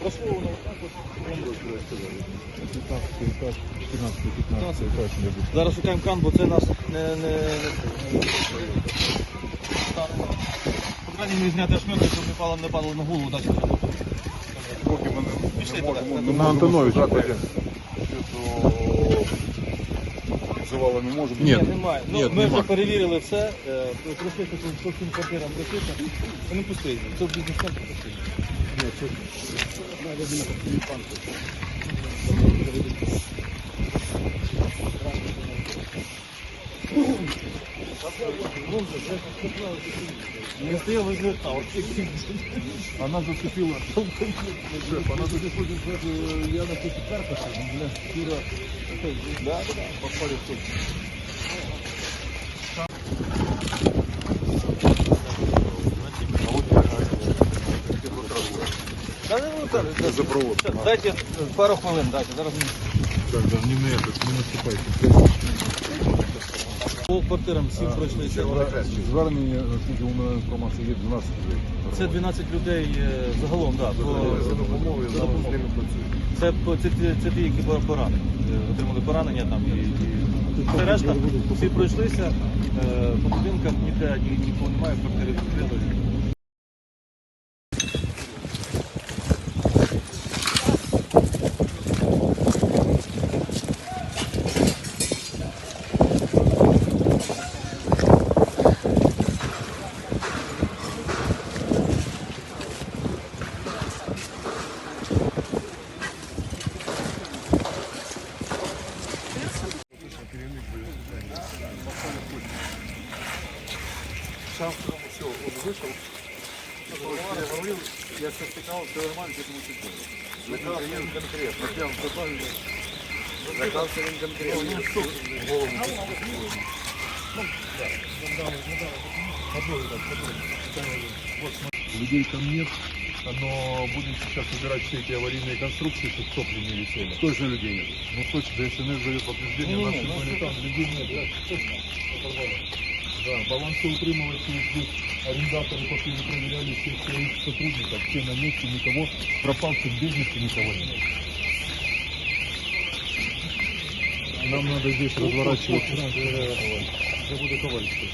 Прословлено також. 15, 15, 14, 15, 15. Зараз у кан, бо це нас не... не, не... Потрібно мені зняти шмирки, щоб не пало, не падало на голову. Поки ми не можемо... На антонові, так, Антонович, можемо Антоновича сказати, що завали не може бути. Ні. Ні, немає. Ну, Ні, ми нема. вже перевірили все, е, пройшлися по, по всім квартирам пройшлися, вони пустий. Це в бізнес-центрі пустий. Не стоял возле Она зацепила. Шеф, она зацепила, я на кучу каркаса, бля, Кира, да, да, попали в ну. За провод. Дайте пару хвилин, дайте. Зараз Так, да, не на этот, не наступайте. По квартирам всі пройшлися. Звернення, наскільки у мене інформація є, 12 людей. Це 12 людей е, загалом, так. За по- допомогою, за з допомогою. ними працюють. Це, по- це, ті- це ті, які були поранені, е, отримали поранення там і, і решта. Всі пройшлися, е, по будинках ніде ні, нікого немає, Сам все, он вышел. Я говорил, я сейчас стыкал, все нормально, к этому чуть было. Закался он конкретно. Закался он конкретно. Голову. Людей там нет, но будем сейчас убирать все эти аварийные конструкции, чтобы сопли не висели. Точно людей нет. Ну точно, ДСНС дает подтверждение, наши были там, людей нет, да, балансоутримывающие здесь арендаторы, пока не проверяли всех своих сотрудников, все на месте, никого, пропавших без вести никого нет. Нам надо здесь разворачиваться. Я буду ковальство.